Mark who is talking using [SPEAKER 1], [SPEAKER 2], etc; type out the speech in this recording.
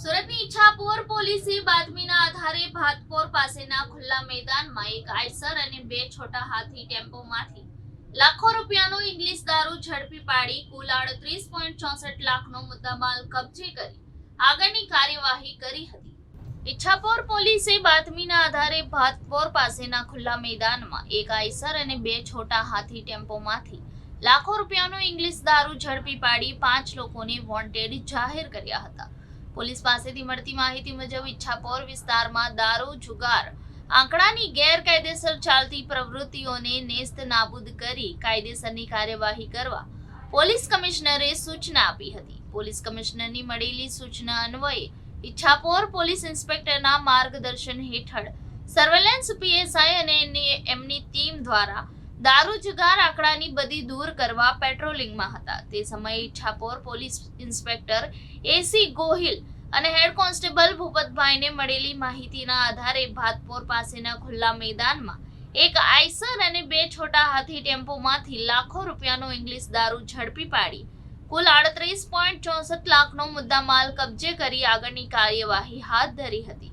[SPEAKER 1] સુરતની ઈચ્છાપુર પોલીસે બાતમીના આધારે ભાતપોર પાસેના ખુલ્લા મેદાનમાં એક આઈસર અને બે છોટા હાથી ટેમ્પોમાંથી લાખો રૂપિયાનો ઇંગ્લિશ દારૂ ઝડપી પાડી કુલ આડત્રીસ પોઈન્ટ ચોસઠ લાખનો મુદ્દામાલ કબજે કરી આગળની કાર્યવાહી કરી હતી. ઈચ્છાપોર પોલીસે બાતમીના આધારે ભાતપોર પાસેના ખુલ્લા મેદાનમાં એક આઈસર અને બે છોટા હાથી ટેમ્પોમાંથી લાખો રૂપિયાનો ઇંગ્લિશ દારૂ ઝડપી પાડી પાંચ લોકોને વોન્ટેડ જાહેર કર્યા હતા. પોલીસ પાસેથી મળતી માહિતી મુજબ ઈચ્છાપોર વિસ્તારમાં દારૂ, જુગાર, આંકડાની ગેરકાયદેસર ચાલતી પ્રવૃત્તિઓને નેસ્ત નાબૂદ કરી કાયદેસરની કાર્યવાહી કરવા પોલીસ કમિશનરે સૂચના આપી હતી. પોલીસ કમિશનરની મળેલી સૂચના અન્વયે ઈચ્છાપોર પોલીસ ઇન્સ્પેક્ટરના માર્ગદર્શન હેઠળ સર્વેલન્સ પીએસઆઈ અને એમની ટીમ દ્વારા દારૂ જુગાર આંકડાની બધી દૂર કરવા પેટ્રોલિંગમાં હતા. તે સમયે Ichchhapor police inspector A C Gohil અને હેડ કોન્સ્ટેબલ ભૂપતભાઈને મળેલી માહિતીના આધારે ભાતપોર પાસેના ખુલ્લા મેદાનમાં એક આઈસર અને બે છોટા હાથી ટેમ્પોમાંથી લાખો રૂપિયાનો ઇંગ્લિશ દારૂ ઝડપી પાડી, કુલ આડત્રીસ પોઈન્ટ ચોસઠ લાખનો મુદ્દામાલ કબજે કરી આગળની કાર્યવાહી હાથ ધરી હતી.